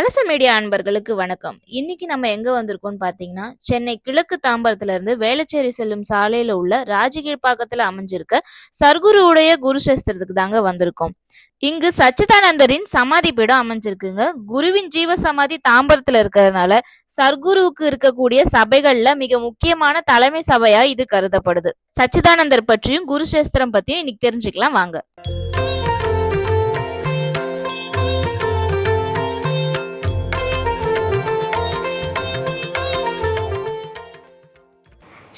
கலச மீடியா அன்பர்களுக்கு வணக்கம். இன்னைக்கு நம்ம எங்க வந்திருக்கோம்னு பாத்தீங்கன்னா சென்னை கிழக்கு தாம்பரத்துல இருந்து வேளச்சேரி செல்லும் சாலையில உள்ள ராஜகீழ்பாக்கத்துல அமைஞ்சிருக்க சர்க்குருவுடைய குருசேஸ்திரத்துக்கு தாங்க வந்திருக்கோம். இங்கு சச்சிதானந்தரின் சமாதி பீடம் அமைஞ்சிருக்குங்க. குருவின் ஜீவ சமாதி தாம்பரத்துல இருக்கிறதுனால சர்க்குருவுக்கு இருக்கக்கூடிய சபைகள்ல மிக முக்கியமான தலைமை சபையா இது கருதப்படுது. சச்சிதானந்தர் பற்றியும் குருசேஸ்திரம் பத்தியும் இன்னைக்கு தெரிஞ்சுக்கலாம் வாங்க.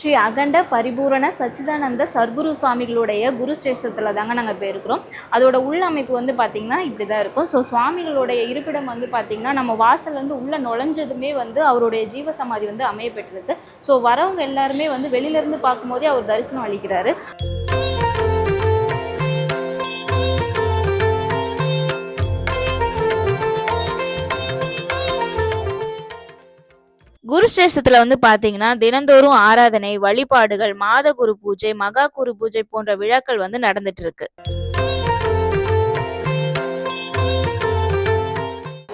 ஸ்ரீ அகண்ட பரிபூரண சச்சிதானந்த சர்க்குரு சுவாமிகளுடைய குரு ஸ்ரேஷத்தில் தாங்க நாங்கள் போயிருக்கிறோம் அதோட உள்ளமைப்பு வந்து பார்த்திங்கன்னா இப்படி தான் இருக்கும். ஸோ சுவாமிகளுடைய இருப்பிடம் வந்து பார்த்திங்கன்னா நம்ம வாசல்லேருந்து உள்ளே நுழைஞ்சதுமே வந்து அவருடைய ஜீவ சமாதி வந்து அமையப்பட்டிருக்கு ஸோ வரவங்க எல்லாருமே வந்து வெளியிலேருந்து பார்க்கும்போதே அவர் தரிசனம் அளிக்கிறாரு. குருஸ்ரேஷத்துல வந்து பாத்தீங்கன்னா தினந்தோறும் ஆராதனை வழிபாடுகள் மாத குரு பூஜை மகா குரு பூஜை போன்ற விழாக்கள் வந்து நடந்துட்டு இருக்கு.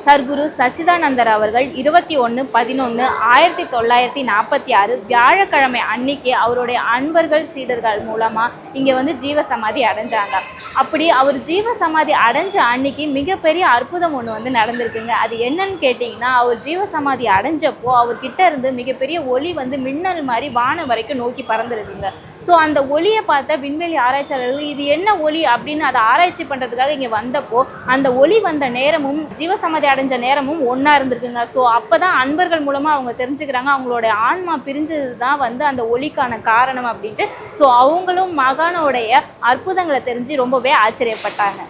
சர்க்குரு சச்சிதானந்தர் அவர்கள் இருபத்தி ஒன்று பதினொன்று ஆயிரத்தி தொள்ளாயிரத்தி நாற்பத்தி ஆறு வியாழக்கிழமை அன்னைக்கு அவருடைய அன்பர்கள் சீடர்கள் மூலமாக இங்கே வந்து ஜீவ சமாதி அடைஞ்சாங்க. அப்படி அவர் ஜீவ சமாதி அடைஞ்ச அன்னைக்கு மிகப்பெரிய அற்புதம் ஒன்று வந்து நடந்திருக்குங்க. அது என்னன்னு கேட்டிங்கன்னா அவர் ஜீவ சமாதி அடைஞ்சப்போ அவர்கிட்ட இருந்து மிகப்பெரிய ஒளி வந்து மின்னல் மாதிரி வானம் வரைக்கும் நோக்கி பறந்துருக்குங்க. ஸோ அந்த ஒளியை பார்த்த விண்வெளி ஆராய்ச்சியாளர்கள் இது என்ன ஒளி அப்படின்னு அதை ஆராய்ச்சி பண்ணுறதுக்காக இங்கே வந்தப்போ அந்த ஒளி வந்த நேரமும் ஜீவசமாதி அடைஞ்ச நேரமும் ஒன்றா இருந்திருக்குங்க. ஸோ அப்போ தான் அன்பர்கள் மூலமாக அவங்க தெரிஞ்சுக்கிறாங்க. அவங்களோட ஆன்மா பிரிஞ்சது தான் வந்து அந்த ஒளிக்கான காரணம் அப்படின்ட்டு. ஸோ அவங்களும் மகானோடைய அற்புதங்களை தெரிஞ்சு ரொம்பவே ஆச்சரியப்பட்டாங்க.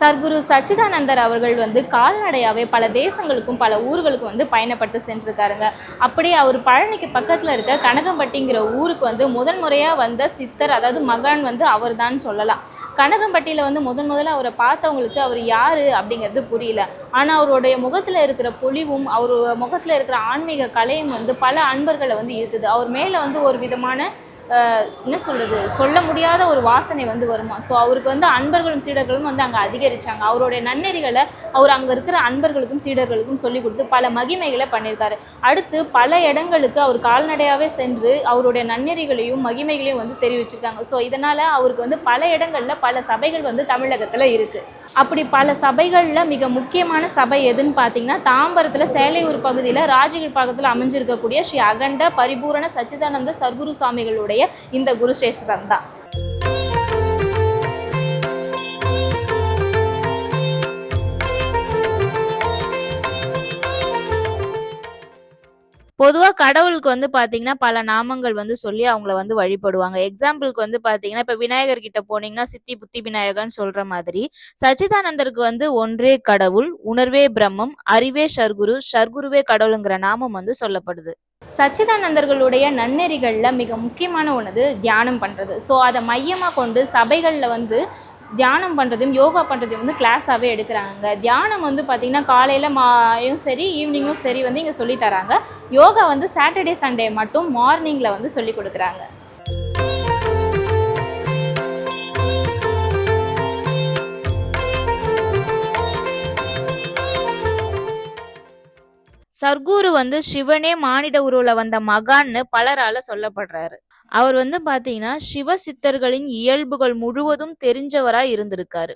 சர்க்குரு சச்சிதானந்தர் அவர்கள் வந்து கால்நடையாகவே பல தேசங்களுக்கும் பல ஊர்களுக்கும் வந்து பயணப்பட்டு சென்றிருக்காருங்க. அப்படியே அவர் பழனிக்கு பக்கத்தில் இருக்க கனகம்பட்டிங்கிற ஊருக்கு வந்து முதன் முறையாக வந்த சித்தர் அதாவது மகான் வந்து அவர் தான் சொல்லலாம். கனகம்பட்டியில் வந்து முதன் முதல்ல அவரை பார்த்தவங்களுக்கு அவர் யார் அப்படிங்கிறது புரியல. ஆனால் அவருடைய முகத்தில் இருக்கிற பொலிவும் அவர் முகத்தில் இருக்கிற ஆன்மீக கலையும் வந்து பல அன்பர்களை வந்து ஈர்த்துது. அவர் மேலே வந்து ஒரு விதமான என்ன சொல்கிறது சொல்ல முடியாத ஒரு வாசனை வந்து வருமா? ஸோ அவருக்கு வந்து அன்பர்களும் சீடர்களும் வந்து அங்கே அதிகரிச்சாங்க. அவருடைய நன்னெறிகளை அவர் அங்கே இருக்கிற அன்பர்களுக்கும் சீடர்களுக்கும் சொல்லி கொடுத்து பல மகிமைகளை பண்ணியிருக்காரு. அடுத்து பல இடங்களுக்கு அவர் கால்நடையாகவே சென்று அவருடைய நன்னெறிகளையும் மகிமைகளையும் வந்து தெரிவிச்சிருக்காங்க. ஸோ இதனால் அவருக்கு வந்து பல இடங்களில் பல சபைகள் வந்து தமிழகத்தில் இருக்குது அப்படி பல சபைகளில் மிக முக்கியமான சபை எதுன்னு பார்த்தீங்கன்னா தாம்பரத்தில் சேலையூர் பகுதியில் ராஜகிர் பாகத்தில் அமைஞ்சிருக்கக்கூடிய ஸ்ரீ அகண்ட பரிபூரண சச்சிதானந்த சர்க்குரு சுவாமிகளுடைய இந்த குரு குருசேஷரம் தான். பொதுவாக கடவுளுக்கு வந்து பார்த்தீங்கன்னா பல நாமங்கள் வந்து சொல்லி அவங்கள வந்து வழிபடுவாங்க. எக்ஸாம்பிளுக்கு வந்து பார்த்தீங்கன்னா இப்போ விநாயகர் கிட்ட போனீங்கன்னா சித்தி புத்தி விநாயகர்னு சொல்ற மாதிரி சச்சிதானந்தருக்கு வந்து ஒன்றே கடவுள் உணர்வே பிரம்மம் அறிவே சர்க்குரு சர்க்குருவே கடவுளுங்கிற நாமம் வந்து சொல்லப்படுது. சச்சிதானந்தர்களுடைய நன்னெறிகளில் மிக முக்கியமான ஒன்று தியானம் பண்ணுறது ஸோ அதை மையமாக கொண்டு சபைகளில் வந்து தியானம் பண்ணுறதையும் யோகா பண்ணுறதையும் வந்து கிளாஸாகவே எடுக்கிறாங்க. தியானம் வந்து பார்த்திங்கன்னா காலையில் மாயும் சரி ஈவினிங்கும் சரி வந்து இங்கே சொல்லித்தராங்க யோகா வந்து சாட்டர்டே சண்டே மட்டும் மார்னிங்கில் வந்து சொல்லி கொடுக்குறாங்க. சர்க்குரு வந்து சிவனே மானிட உருவுல வந்த மகான்னு பலரால சொல்லப்படுறாரு. அவர் வந்து பாத்தீங்கன்னா சிவ சித்தர்களின் இயல்புகள் முழுவதும் தெரிஞ்சவராய் இருந்திருக்காரு.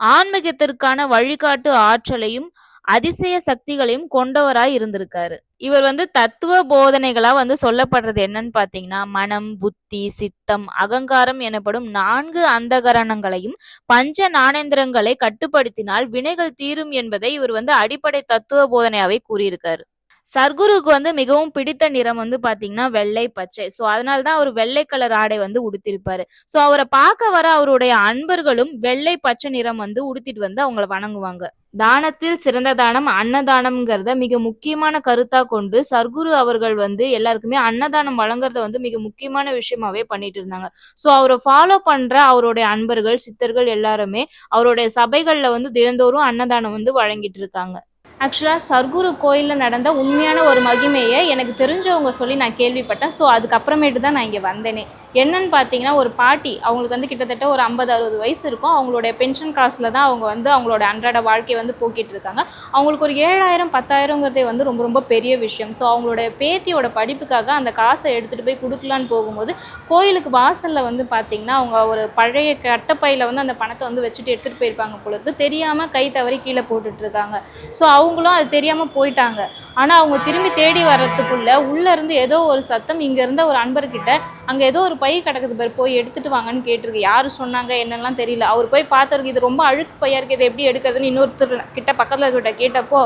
ஆன்மீகத்திற்கான வழிகாட்டு ஆற்றலையும் அதிசய சக்திகளையும் கொண்டவராய் இருந்திருக்காரு. இவர் வந்து தத்துவ போதனைகளா வந்து சொல்லப்படுறது என்னன்னு பாத்தீங்கன்னா மனம் புத்தி சித்தம் அகங்காரம் எனப்படும் நான்கு அந்தகரணங்களையும் பஞ்ச நாணேந்திரங்களை கட்டுப்படுத்தினால் வினைகள் தீரும் என்பதை இவர் வந்து அடிப்படை தத்துவ போதனையாவே கூறியிருக்காரு. சர்க்குருக்கு வந்து மிகவும் பிடித்த நிறம் வந்து பாத்தீங்கன்னா வெள்ளை பச்சை. ஸோ அதனால தான் அவர் வெள்ளை கலர் ஆடை வந்து உடுத்திருப்பாரு. ஸோ அவரை பார்க்க வர அவருடைய அன்பர்களும் வெள்ளை பச்சை நிறம் வந்து உடுத்திட்டு வந்து அவங்கள வணங்குவாங்க. தானத்தில் சிறந்த தானம் அன்னதானம்ங்கிறத மிக முக்கியமான கருத்தா கொண்டு சர்க்குரு அவர்கள் வந்து எல்லாருக்குமே அன்னதானம் வழங்குறத வந்து மிக முக்கியமான விஷயமாவே பண்ணிட்டு இருந்தாங்க. ஸோ அவரை ஃபாலோ பண்ற அவருடைய அன்பர்கள் சித்தர்கள் எல்லாருமே அவருடைய சபைகள்ல வந்து தினந்தோறும் அன்னதானம் வந்து வழங்கிட்டு இருக்காங்க. ஆக்சுவலாக சர்க்குரு கோயிலில் நடந்த உண்மையான ஒரு மகிமையை எனக்கு தெரிஞ்சவங்க சொல்லி நான் கேள்விப்பட்டேன். ஸோ அதுக்கப்புறமேட்டு தான் நான் இங்கே வந்தேனே. என்னன்னு பார்த்தீங்கன்னா ஒரு பாட்டி அவங்களுக்கு வந்து கிட்டத்தட்ட ஒரு ஐம்பது அறுபது வயசு இருக்கும். அவங்களுடைய பென்ஷன் காசில் தான் அவங்க வந்து அவங்களோட அன்றாட வாழ்க்கையை வந்து போக்கிட்டு இருக்காங்க. அவங்களுக்கு ஒரு ஏழாயிரம் பத்தாயிரங்கிறதே வந்து ரொம்ப ரொம்ப பெரிய விஷயம். ஸோ அவங்களோட பேத்தியோட படிப்புக்காக அந்த காசை எடுத்துகிட்டு போய் கொடுக்கலான்னு போகும்போது கோயிலுக்கு வாசலில் வந்து பார்த்தீங்கன்னா அவங்க ஒரு பழைய கட்டப்பையில் வந்து அந்த பணத்தை வந்து வச்சுட்டு எடுத்துகிட்டு போயிருப்பாங்க பொழுது தெரியாமல் கை தவறி கீழே போட்டுட்ருக்காங்க இருக்காங்க. ஸோ அவங்களும் அது தெரியாமல் போயிட்டாங்க. ஆனால் அவங்க திரும்பி தேடி வர்றதுக்குள்ள உள்ளே இருந்து ஏதோ ஒரு சத்தம் இங்கே இருந்த ஒரு அன்பர்கிட்ட அங்கே ஏதோ ஒரு பை கிடக்குது பேர் போய் எடுத்துட்டு வாங்கன்னு கேட்டிருக்கு. யார் சொன்னாங்க என்னெல்லாம் தெரியல. அவர் போய் பார்த்தவருக்கு இது ரொம்ப அழுக்கு பையா இருக்கு இதை எப்படி எடுக்கிறதுன்னு இன்னொருத்தர் கிட்ட பக்கத்தில் இருக்கிட்ட கேட்டப்போ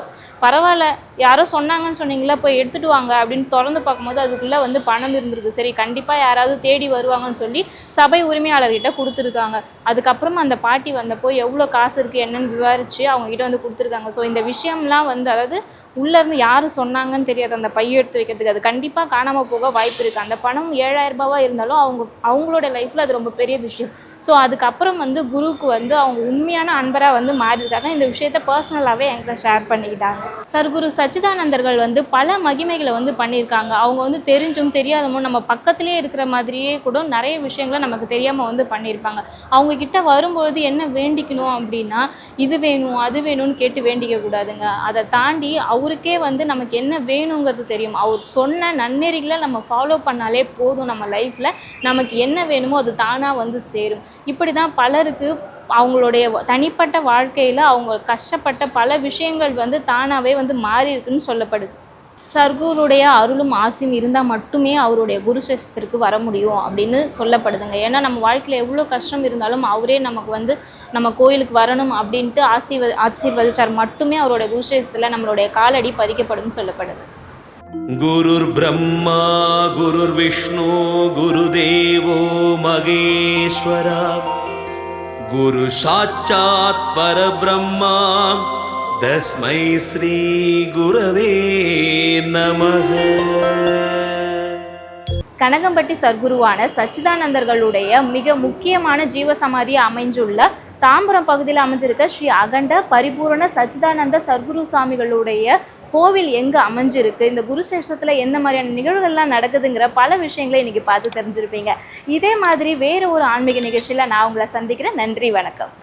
பரவாயில்ல யாரோ சொன்னாங்கன்னு சொன்னீங்களா போய் எடுத்துட்டு வாங்க அப்படின்னு திறந்து பார்க்கும்போது அதுக்குள்ளே வந்து பணம் இருந்திருக்கு. சரி கண்டிப்பாக யாராவது தேடி வருவாங்கன்னு சொல்லி சபை உரிமையாளர்கிட்ட கொடுத்துருக்காங்க. அதுக்கப்புறம் அந்த பாட்டி வந்தப்போ எவ்வளோ காசு இருக்குது என்னன்னு விவாரித்து அவங்க கிட்ட வந்து கொடுத்துருக்காங்க. ஸோ இந்த விஷயம்லாம் வந்து அதாவது உள்ளேருந்து யார் சொன்னாங்கன்னு தெரியாது. அந்த பையை எடுத்து வைக்கிறதுக்கு. அது கண்டிப்பாக காணாமல் போக வாய்ப்பு இருக்குது அந்த பணம் ஏழாயிரம் ரூபாவாக இருந்தாலும் அவங்க அவங்களோட லைஃப்பில் அது ரொம்ப பெரிய விஷயம். ஸோ அதுக்கப்புறம் வந்து குருவுக்கு வந்து அவங்க உண்மையான அன்பராக வந்து மாறியிருக்காங்க. இந்த விஷயத்த பர்சனலாகவே என்கிட்ட ஷேர் பண்ணிக்கிட்டாங்க. சர்க்குரு சச்சிதானந்தர்கள் வந்து பல மகிமைகளை வந்து பண்ணியிருக்காங்க. அவங்க வந்து தெரிஞ்சும் தெரியாதமோ நம்ம பக்கத்துலேயே இருக்கிற மாதிரியே கூட நிறைய விஷயங்களை நமக்கு தெரியாமல் வந்து பண்ணியிருப்பாங்க. அவங்க கிட்ட வரும்பொழுது என்ன வேண்டிக்கணும் அப்படின்னா இது வேணும் அது வேணும்னு கேட்டு வேண்டிக்க கூடாதுங்க. அதை தாண்டி அவருக்கே வந்து நமக்கு என்ன வேணுங்கிறது தெரியும். அவர் சொன்ன நன்னெறிகளை நம்ம ஃபாலோ பண்ணாலே போதும் நம்ம லைஃப்பில் நமக்கு என்ன வேணுமோ அது தானாக வந்து சேரும். இப்படி தான் பலருக்கு அவங்களுடைய தனிப்பட்ட வாழ்க்கையில் அவங்க கஷ்டப்பட்ட பல விஷயங்கள் வந்து தானாகவே வந்து மாறி இருக்குன்னு சொல்லப்படுது. சர்க்குருடைய அருளும் ஆசையும் இருந்தால் மட்டுமே அவருடைய குருசேஷத்திற்கு வர முடியும் அப்படின்னு சொல்லப்படுதுங்க. ஏன்னா நம்ம வாழ்க்கையில் எவ்வளோ கஷ்டம் இருந்தாலும் அவரே நமக்கு வந்து நம்ம கோயிலுக்கு வரணும் அப்படின்ட்டு ஆசீர்வ ஆசீர்வதிச்சார். மட்டுமே அவருடைய குருசேஷத்தில் நம்மளுடைய காலடி பதிக்கப்படும் சொல்லப்படுது. गुरुर्ब्रह्मा गुरुर्विष्णु गुरुदेवो महेश्वरा गुरुसाक्षात् परब्रह्मा तस्मै श्रीगुरवे नमः கனகம்பட்டி சர்க்குருவான சச்சிதானந்தர்களுடைய மிக முக்கியமான ஜீவசமாதி அமைஞ்சுள்ள தாம்பரம் பகுதியில் அமைஞ்சிருக்க ஸ்ரீ அகண்ட பரிபூரண சச்சிதானந்த சர்க்குரு சுவாமிகளுடைய கோவில் எங்கே அமைஞ்சிருக்கு? இந்த குருசேஷத்தில் எந்த மாதிரியான நிகழ்வுகள்லாம் நடக்குதுங்கிற பல விஷயங்களை இன்னைக்கு பார்த்து தெரிஞ்சிருப்பீங்க. இதே மாதிரி வேறு ஒரு ஆன்மீக நிகழ்ச்சியில் நான் உங்களை சந்திக்கிறேன். நன்றி வணக்கம்.